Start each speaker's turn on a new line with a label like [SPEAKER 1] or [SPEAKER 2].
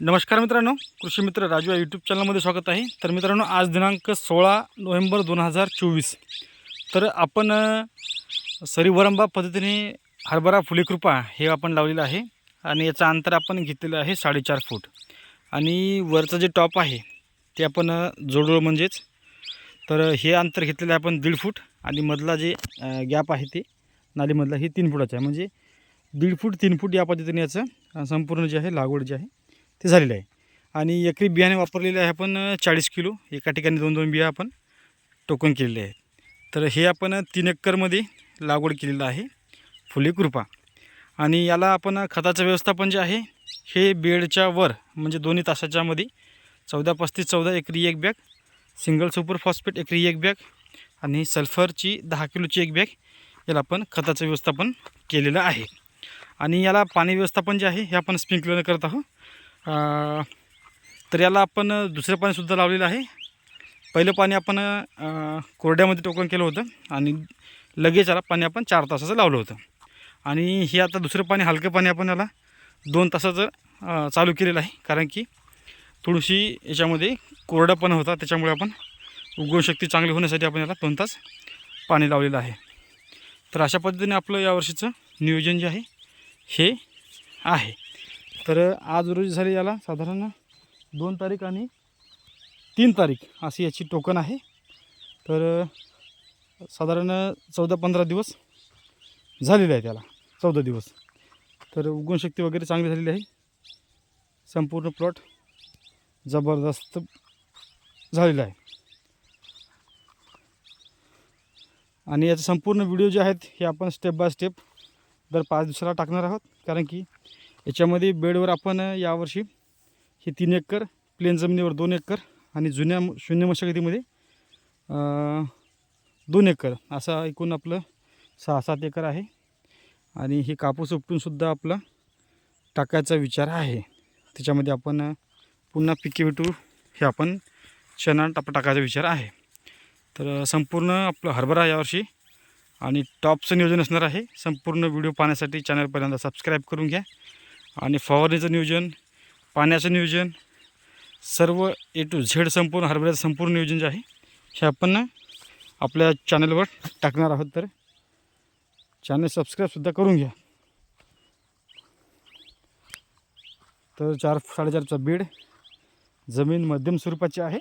[SPEAKER 1] नमस्कार मित्रांनो कृषी मित्र राजू या यूट्यूब चॅनलमध्ये स्वागत आहे. तर मित्रांनो आज दिनांक सोळा नोव्हेंबर दोन हजार चोवीस. तर आपण सरीवरंबा पद्धतीने हरभरा फुलेकृपा हे आपण लावलेलं आहे आणि याचं अंतर आपण घेतलेलं आहे साडेचार फूट. आणि वरचं जे टॉप आहे ते आपण जोडलो म्हणजेच तर हे अंतर घेतलेलं आहे आपण दीड फूट आणि मधला जे गॅप आहे ते नालीमधला हे तीन फुटाचं आहे. म्हणजे दीड फूट तीन फूट या पद्धतीने याचं संपूर्ण जे आहे लागवड जी आहे ते झालेलं आहे. आणि एकरी बियाणे वापरलेले आहे आपण चाळीस किलो. एका ठिकाणी दोन दोन बिया आपण टोकन केलेले आहेत. तर हे आपण तीन एक्करमध्ये लागवड केलेलं आहे. फुले कृपा. आणि याला आपण खताचं व्यवस्थापन जे आहे हे बेडच्या वर म्हणजे दोन्ही तासाच्यामध्ये चौदा पस्तीस चौदा एकरी एक बॅग सिंगल सुपर फॉस्फेट एकरी एक बॅग आणि सल्फरची दहा किलोची एक बॅग याला आपण खताचं व्यवस्थापन केलेलं आहे. आणि याला पाणी व्यवस्थापन जे आहे हे आपण स्प्रिंकलर करत आहोत. तर याला आपण दुसरं पाणीसुद्धा लावलेलं आहे. पहिलं पाणी आपण कोरड्यामध्ये टोकन केलं होतं आणि लगेच याला पाणी आपण चार तासाचं लावलं होतं. आणि हे आता दुसरं पाणी हलकं पाणी आपण याला दोन तासाचं चालू केलेलं आहे. कारण की थोडीशी याच्यामध्ये कोरडापणा होता त्याच्यामुळे आपण उगवशक्ती चांगली होण्यासाठी आपण याला दोन तास पाणी लावलेलं आहे. तर अशा पद्धतीने आपलं यावर्षीचं नियोजन जे आहे हे आहे. तर आज रोजी झाली याला साधारण दोन तारीख आणि तीन तारीख अशी याची टोकन आहे. तर साधारण चौदा पंधरा दिवस झालेले आहे त्याला चौदा दिवस. तर उगवणशक्ती वगैरे चांगली झालेली आहे. संपूर्ण प्लॉट जबरदस्त झालेला आहे. आणि याचे संपूर्ण व्हिडिओ जे आहेत हे आपण स्टेप बाय स्टेप दर पाच दिवसाला टाकणार आहोत. कारण की याच्यामध्ये बेडवर आपण यावर्षी हे तीन एकर प्लेन जमिनीवर दोन एकर आणि जुन्या शून्य मशागतीमध्ये दोन एकर असं एकूण आपलं सहा सात एकर आहे. आणि हे कापूस उपटूनसुद्धा आपला टाकायचा विचार आहे. त्याच्यामध्ये आपण पुन्हा पिके विटू हे आपण चणा टाप टाकायचा विचार आहे. तर संपूर्ण आपलं हरभरा यावर्षी. आणि टॉपचं नियोजन असणार आहे. संपूर्ण व्हिडिओ पाहण्यासाठी चॅनलपर्यंत सबस्क्राईब करून घ्या. आणि फवारणीचं नियोजन पाण्याचं नियोजन सर्व ए टू झेड संपूर्ण हरभऱ्याचं संपूर्ण नियोजन जे आहे हे आपण आपल्या चॅनलवर टाकणार आहोत. तर चॅनल सबस्क्राईबसुद्धा करून घ्या. तर चार साडेचारचा बीड जमीन मध्यम स्वरूपाची आहे.